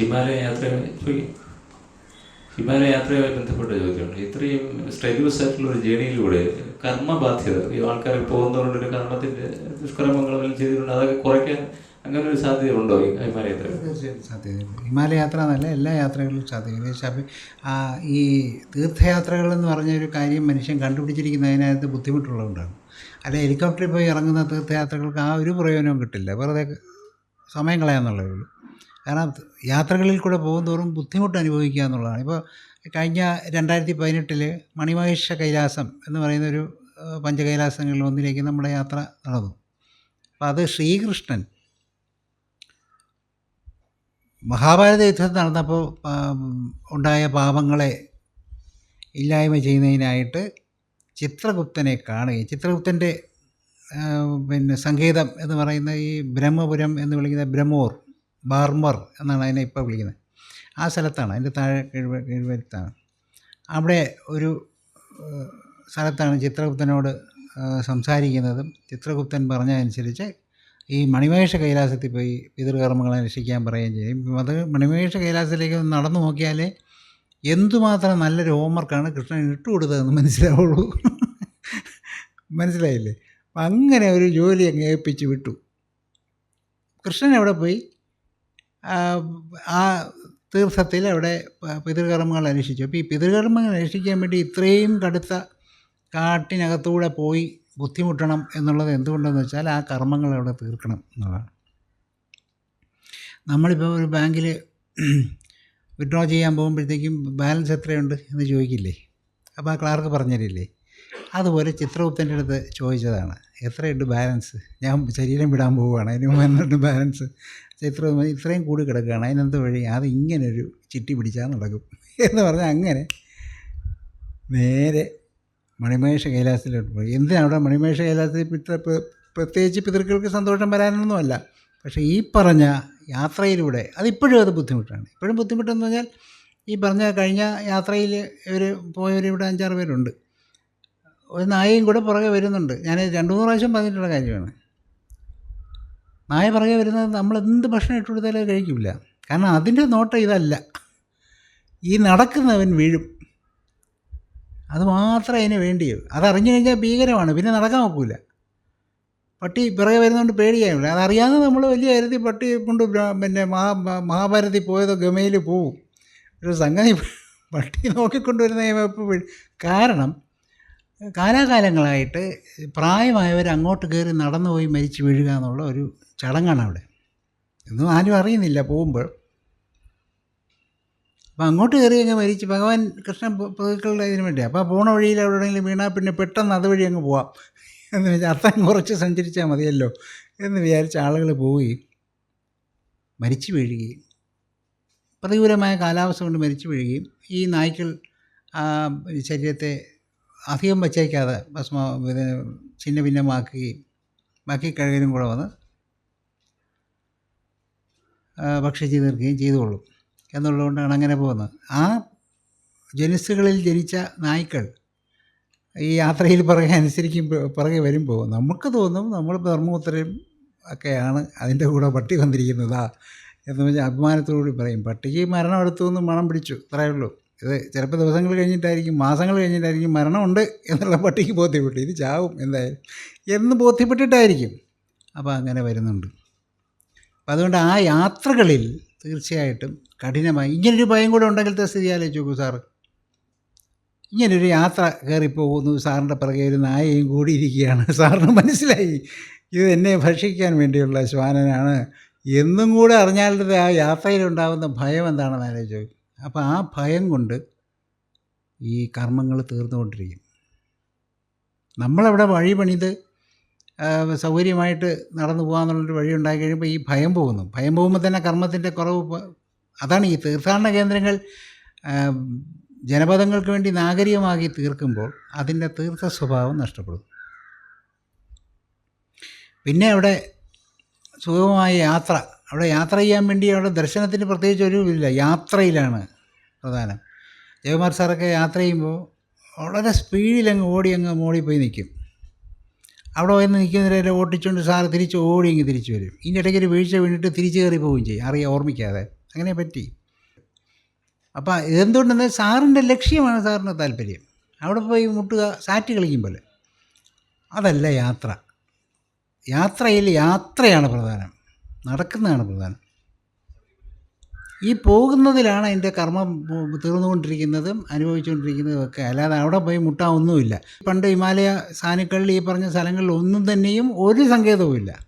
ഹിമാലയ യാത്രയുമായി ചോദിക്കും ഹിമാലയ യാത്രയുമായി ബന്ധപ്പെട്ട ചോദ്യമുണ്ട് ഇത്രയും സ്ട്രെഗ്യൂസ് ആയിട്ടുള്ള ഒരു ജേണിയിലൂടെ കർമ്മബാധ്യത ഈ ആൾക്കാർ പോകുന്നതുകൊണ്ട് കർമ്മത്തിന്റെ ദുഷ്കർമ്മങ്ങളെല്ലാം ചെയ്തിട്ടുണ്ട്? അതൊക്കെ കുറയ്ക്കാൻ അങ്ങനെ ഒരു സാധ്യത ഉണ്ടോ ഹിമാലയ യാത്ര? സാധ്യതയുണ്ട് ഹിമാലയ യാത്ര എന്നല്ല എല്ലാ യാത്രകളിലും ശബ ഈ തീർത്ഥയാത്രകൾ എന്ന് പറഞ്ഞ ഒരു കാര്യം മനുഷ്യൻ കണ്ടുപിടിച്ചിരിക്കുന്ന അതിനകത്ത് ബുദ്ധിമുട്ടുള്ളതുകൊണ്ടാണ്. അല്ല ഹെലികോപ്റ്ററിൽ പോയി ഇറങ്ങുന്ന തീർത്ഥയാത്രകൾക്ക് ആ ഒരു പ്രയോജനവും കിട്ടില്ല. വെറുതെ സമയം കളയാന്നുള്ളതേ ഉള്ളൂ. കാരണം യാത്രകളിൽ കൂടെ പോകുന്തോറും ബുദ്ധിമുട്ട് അനുഭവിക്കുക എന്നുള്ളതാണ്. ഇപ്പോൾ കഴിഞ്ഞ രണ്ടായിരത്തി പതിനെട്ടിൽ മണിമഹേഷ കൈലാസം എന്ന് പറയുന്ന ഒരു പഞ്ചകൈലാസങ്ങളിൽ ഒന്നിലേക്ക് നമ്മുടെ യാത്ര നടന്നു. അപ്പം അത് ശ്രീകൃഷ്ണൻ മഹാഭാരത യുദ്ധം നടന്നപ്പോൾ ഉണ്ടായ പാപങ്ങളെ ഇല്ലായ്മ ചെയ്യുന്നതിനായിട്ട് ചിത്രഗുപ്തനെ കാണുകയും ചിത്രഗുപ്തന്റെ പിന്നെ സങ്കേതം എന്ന് പറയുന്ന ഈ ബ്രഹ്മപുരം എന്ന് വിളിക്കുന്ന ബ്രഹ്മോർ ബാർമർ എന്നാണ് അതിനെ ഇപ്പോൾ വിളിക്കുന്നത്. ആ സ്ഥലത്താണ് അതിന്റെ താഴെ കീഴ്വ കീഴ്വരത്താണ്. അവിടെ ഒരു സ്ഥലത്താണ് ചിത്രഗുപ്തനോട് സംസാരിക്കുന്നതും ചിത്രഗുപ്തൻ പറഞ്ഞതനുസരിച്ച് ഈ മണിമഹേഷ കൈലാസത്തിൽ പോയി പിതൃകർമ്മങ്ങളെ രക്ഷിക്കാൻ പറയുകയും ചെയ്യും. അത് മണിമഹേഷ കൈലാസത്തിലേക്ക് നടന്നു നോക്കിയാലേ എന്തുമാത്രം നല്ലൊരു ഹോംവർക്കാണ് കൃഷ്ണൻ ഇട്ട് കൊടുത്തതെന്ന് മനസ്സിലാവുള്ളൂ. മനസ്സിലായില്ലേ? അങ്ങനെ ഒരു ജോലി അങ്ങ് ഏൽപ്പിച്ച് വിട്ടു. കൃഷ്ണൻ എവിടെ പോയി ആ, തീർത്ഥത്തിൽ അവിടെ പിതൃകർമ്മങ്ങൾ അനുഷ്ഠിച്ചു അപ്പോൾ ഈ പിതൃകർമ്മങ്ങൾ അനുഷ്ഠിക്കാൻ വേണ്ടി ഇത്രയും കടുത്ത കാട്ടിനകത്തൂടെ പോയി ബുദ്ധിമുട്ടണം എന്നുള്ളത് എന്തുകൊണ്ടെന്ന് വെച്ചാൽ ആ കർമ്മങ്ങൾ അവിടെ തീർക്കണം എന്നുള്ളതാണ്. നമ്മളിപ്പോൾ ഒരു ബാങ്കിൽ വിഡ്രോ ചെയ്യാൻ പോകുമ്പോഴത്തേക്കും ബാലൻസ് എത്രയുണ്ട് എന്ന് ചോദിക്കില്ലേ? അപ്പോൾ ആ ക്ലാർക്ക് പറഞ്ഞുതരില്ലേ അതുപോലെ ചിത്രഗുപ്തന്റെ അടുത്ത് ചോദിച്ചതാണ് എത്രയുണ്ട് ബാലൻസ് ഞാൻ ശരീരം വിടാൻ പോവുകയാണ് അതിന് മുമ്പ് ബാലൻസ് ചിത്ര ഇത്രയും കൂടി കിടക്കുകയാണ് അതിനെന്ത് വഴി അത് ഒരു ചിട്ടി പിടിച്ചാൽ നടക്കും എന്ന് പറഞ്ഞാൽ അങ്ങനെ നേരെ മണിമേഷ കൈലാസത്തിലോട്ട് പോയി. എന്തിനാണ് അവിടെ മണിമേഷ കൈലാസത്തിൽ പിത്ര പ്രത്യേകിച്ച് പിതൃക്കൾക്ക് സന്തോഷം വരാനൊന്നുമല്ല പക്ഷേ ഈ പറഞ്ഞ യാത്രയിലൂടെ അതിപ്പോഴും അത് ബുദ്ധിമുട്ടാണ്. ഇപ്പോഴും ബുദ്ധിമുട്ടെന്ന് പറഞ്ഞാൽ ഈ പറഞ്ഞ കഴിഞ്ഞ യാത്രയിൽ ഇവർ പോയവർ ഇവിടെ അഞ്ചാറ് പേരുണ്ട്. ഒരു നായയും കൂടെ പുറകെ വരുന്നുണ്ട്. ഞാൻ രണ്ട് മൂന്ന് പ്രാവശ്യം പറഞ്ഞിട്ടുള്ള കാര്യമാണ്. നായ പുറകെ വരുന്നത് നമ്മൾ എന്ത് ഭക്ഷണം ഇട്ട് കൊടുത്താലും കഴിക്കില്ല കാരണം അതിന്റെ നോട്ടം ഇതല്ല. ഈ നടക്കുന്നവൻ വീഴും. അത് അതിന് വേണ്ടിയത് അതറിഞ്ഞു കഴിഞ്ഞാൽ ഭീകരമാണ്. പിന്നെ നടക്കാൻ ഒക്കില്ല പട്ടി പിറകെ വരുന്നതുകൊണ്ട് പേടിയായില്ല. അതറിയാതെ നമ്മൾ വലിയ കരുതി പട്ടി കൊണ്ട് പിന്നെ മഹാ മഹാഭാരതി പോയതോ ഗമയിൽ പോവും. ഒരു സംഗതി പട്ടി നോക്കിക്കൊണ്ടുവരുന്ന കാരണം കാലാകാലങ്ങളായിട്ട് പ്രായമായവർ അങ്ങോട്ട് കയറി നടന്നു പോയി മരിച്ചു വീഴുക എന്നുള്ള ഒരു ചടങ്ങാണ് അവിടെ. എന്നും ആരും അറിയുന്നില്ല പോകുമ്പോൾ. അപ്പോൾ അങ്ങോട്ട് കയറി അങ്ങ് മരിച്ച് ഭഗവാൻ കൃഷ്ണൻ പ്രതികളുടെ ഇതിന് വേണ്ടി. അപ്പോൾ പോണ വഴിയിൽ എവിടെയെങ്കിലും വീണാൽ പിന്നെ പെട്ടെന്ന് അതുവഴി അങ്ങ് പോവാം. എന്ന് വെച്ചാൽ അത്രയും കുറച്ച് സഞ്ചരിച്ചാൽ മതിയല്ലോ എന്ന് വിചാരിച്ച ആളുകൾ പോവുകയും മരിച്ചു വീഴുകയും പ്രതികൂലമായ കാലാവസ്ഥ കൊണ്ട് മരിച്ചു വീഴുകയും ഈ നായ്ക്കൾ ശരീരത്തെ അധികം വച്ചേക്കാതെ ഭസ്മ പിന്നെ ഛിന്ന ഭിന്നമാക്കുകയും ബാക്കി കഴുകലും കൂടെ വന്ന് ഭക്ഷിച്ച് തീർക്കുകയും ചെയ്തുകൊള്ളും എന്നുള്ളതുകൊണ്ടാണ് അങ്ങനെ പോകുന്നത്. ആ ജനുസുകളിൽ ജനിച്ച നായ്ക്കൾ ഈ യാത്രയിൽ പുറകെ അനുസരിക്കും പുറകെ വരുമ്പോൾ നമുക്ക് തോന്നും നമ്മൾ ധർമ്മപുത്രയും ഒക്കെയാണ് അതിന്റെ കൂടെ പട്ടി വന്നിരിക്കുന്നതാ. എന്ന് വെച്ചാൽ അഭിമാനത്തോടുകൂടി പറയും. പട്ടിക്ക് മരണം എടുത്തു നിന്ന് മണം പിടിച്ചു. അത്രയേ ഉള്ളൂ. ഇത് ചിലപ്പോൾ ദിവസങ്ങൾ കഴിഞ്ഞിട്ടായിരിക്കും മാസങ്ങൾ കഴിഞ്ഞിട്ടായിരിക്കും മരണമുണ്ട് എന്നുള്ള പട്ടിക്ക് ബോധ്യപ്പെട്ടു. ഇത് ചാവും എന്തായാലും. എന്ന് ബോധ്യപ്പെട്ടിട്ടായിരിക്കും. അപ്പോൾ അങ്ങനെ വരുന്നുണ്ട്. അപ്പോൾ അതുകൊണ്ട് ആ യാത്രകളിൽ തീർച്ചയായിട്ടും കഠിനമായി ഇങ്ങനൊരു ഭയം കൂടെ ഉണ്ടെങ്കിലത്തെ സ്ഥിതി ആലോചിച്ച് സാറ്. ഇങ്ങനൊരു യാത്ര കയറിപ്പോകുന്നു സാറിന്റെ പിറകെ ഒരു നായയും കൂടി ഇരിക്കുകയാണ്. സാറിന് മനസ്സിലായി ഇത് എന്നെ ഭക്ഷിക്കാൻ വേണ്ടിയുള്ള ശ്വാനനാണ്. എന്നും കൂടെ അറിഞ്ഞാലത്തെ ആ യാത്രയിലുണ്ടാകുന്ന ഭയം എന്താണെന്ന് ആലോചിച്ചു അപ്പോൾ ആ ഭയം കൊണ്ട് ഈ കർമ്മങ്ങൾ തീർന്നുകൊണ്ടിരിക്കും. നമ്മളവിടെ വഴി പണിത് സൗകര്യമായിട്ട് നടന്നു പോകാമെന്നുള്ളൊരു വഴി ഉണ്ടാക്കി കഴിയുമ്പോൾ ഈ ഭയം പോകുന്നു. ഭയം പോകുമ്പോൾ തന്നെ കർമ്മത്തിന്റെ കുറവ് അതാണ് ഈ തീർത്ഥാടന കേന്ദ്രങ്ങൾ ജനപദങ്ങൾക്ക് വേണ്ടി നാഗരികമാക്കി തീർക്കുമ്പോൾ അതിന്റെ തീർത്ഥ സ്വഭാവം നഷ്ടപ്പെടും പിന്നെ അവിടെ സുഗമമായ യാത്ര അവിടെ യാത്ര ചെയ്യാൻ വേണ്ടി അവിടെ ദർശനത്തിന് പ്രത്യേകിച്ച് ഒരു ഇല്ല യാത്രയിലാണ് പ്രധാനം. ജയകുമാർ സാറൊക്കെ യാത്ര ചെയ്യുമ്പോൾ വളരെ സ്പീഡിൽ അങ്ങ് ഓടി അങ്ങ് മോളിൽ പോയി നിൽക്കും. അവിടെ വന്ന് നിൽക്കുന്നതിനെ ഓട്ടിച്ചുകൊണ്ട് സാറ് തിരിച്ച് ഓടി ഇങ്ങ് തിരിച്ചു വരും. ഇതിന്റെ ഇടയ്ക്ക് ഒരു വീഴ്ച വീണിട്ട് തിരിച്ച് കയറി പോവുകയും ചെയ്യും. അറിയാം ഓർമ്മിക്കാതെ. അങ്ങനെ പറ്റി. അപ്പോൾ ഇതെന്തുകൊണ്ടെന്ന് സാറിന്റെ ലക്ഷ്യമാണ് സാറിന് താല്പര്യം. അവിടെ പോയി മുട്ടുക സാറ്റ് കളിക്കും പോലെ. അതല്ല യാത്ര. യാത്രയിൽ യാത്രയാണ് പ്രധാനം. നടക്കുന്നതാണ് പ്രധാനം. ഈ പോകുന്നതിലാണ് അതിന്റെ കർമ്മം തീർന്നുകൊണ്ടിരിക്കുന്നതും അനുഭവിച്ചുകൊണ്ടിരിക്കുന്നതും ഒക്കെ അല്ലാതെ അവിടെ പോയി മുട്ടാൻ ഒന്നുമില്ല. പണ്ട് ഹിമാലയ സാനുക്കളിൽ ഈ പറഞ്ഞ സ്ഥലങ്ങളിൽ ഒന്നും തന്നെയും ഒരു സങ്കേതവും ഇല്ല.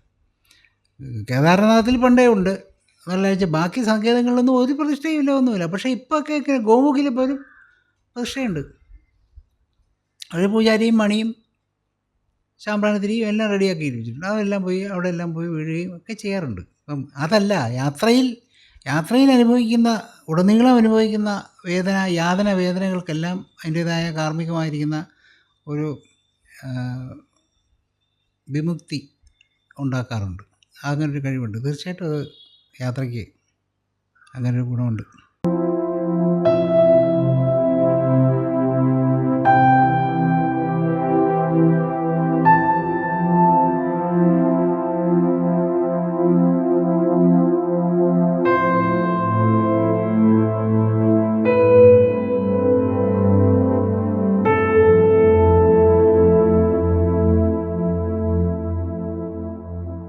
കേദാർനാഥിൽ പണ്ടേ ഉണ്ട്. വെച്ചാൽ ബാക്കി സങ്കേതങ്ങളിലൊന്നും ഒരു പ്രതിഷ്ഠയും ഇല്ല ഒന്നുമില്ല. പക്ഷേ ഇപ്പോൾ ഒക്കെ ഗോമുഖിൽ പോലും പ്രതിഷ്ഠയുണ്ട്. ഒരു പൂജാരിയും മണിയും ശാമ്പ്രാണത്തിരിയും എല്ലാം റെഡിയാക്കി ഇരിച്ചിട്ടുണ്ട് അതെല്ലാം പോയി അവിടെ എല്ലാം പോയി വീഴുകയും ഒക്കെ ചെയ്യാറുണ്ട്. അപ്പം അതല്ല യാത്രയിൽ യാത്രയിൽ അനുഭവിക്കുന്ന ഉടനീളം അനുഭവിക്കുന്ന വേദന യാതന വേദനകൾക്കെല്ലാം അതിന്റേതായ കാർമ്മികമായിരിക്കുന്ന ഒരു വിമുക്തി ഉണ്ടാക്കാറുണ്ട്. അങ്ങനൊരു കഴിവുണ്ട്. തീർച്ചയായിട്ടും അത് യാത്രയ്ക്ക് അങ്ങനൊരു ഗുണമുണ്ട്.